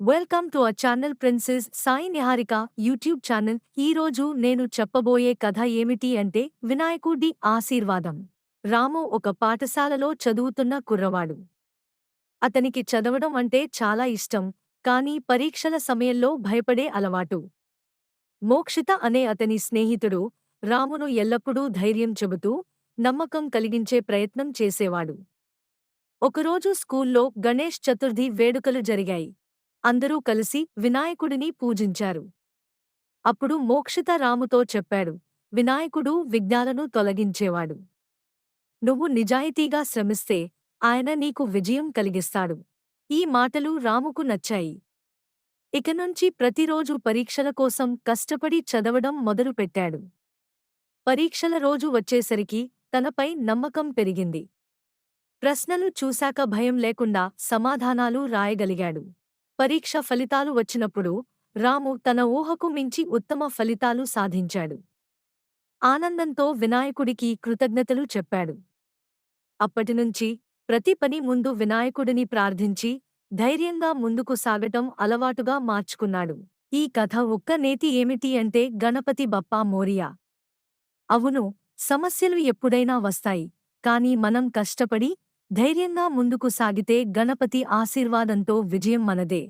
Welcome to a channel princess Sai Niharika YouTube channel ఈ రోజు నేను చెప్పబోయే కథ ఏమిటి అంటే వినాయకుడి ఆశీర్వాదం. రాము ఒక పాఠశాలలో చదువుతున్న కుర్రవాడు. అతనికి చదవడం అంటే చాలా ఇష్టం కానీ పరీక్షల సమయంలో భయపడే అలవాటు. మోక్షిత అనే అతని స్నేహితుడు రామును ఎల్లప్పుడూ ధైర్యం చెబుతూ నమ్మకం కలిగించే ప్రయత్నం చేసేవాడు. ఒకరోజు స్కూల్లో గణేష్ చతుర్థి వేడుకలు జరిగాయి. అందరూ కలిసి వినాయకుడిని పూజించారు. అప్పుడు మోక్షిత రాముతో చెప్పాడు వినాయకుడు విఘ్నాలను తొలగించేవాడు. నువ్వు నిజాయితీగా శ్రమిస్తే ఆయన నీకు విజయం కలిగిస్తాడు. ఈ మాటలు రాముకు నచ్చాయి. ఇక నుంచి ప్రతిరోజు పరీక్షల కోసం కష్టపడి చదవడం మొదలుపెట్టాడు. పరీక్షల రోజు వచ్చేసరికి తనపై నమ్మకం పెరిగింది. ప్రశ్నలు చూశాక భయం లేకుండా సమాధానాలు రాయగలిగాడు. పరీక్ష ఫలితాలు వచ్చినప్పుడు రాము తన ఊహకు మించి ఉత్తమ ఫలితాలు సాధించాడు. ఆనందంతో వినాయకుడికి కృతజ్ఞతలు చెప్పాడు. అప్పటినుంచి ప్రతి పని ముందు వినాయకుడిని ప్రార్థించి ధైర్యంగా ముందుకు సాగటం అలవాటుగా మార్చుకున్నాడు. ఈ కథ ఒక్క నేతి ఏమిటి అంటే గణపతి బప్పా మోరియా. అవును సమస్యలు ఎప్పుడైనా వస్తాయి కాని మనం కష్టపడి ధైర్యంగా ముందుకు సాగితే గణపతి ఆశీర్వాదంతో విజయం మనదే.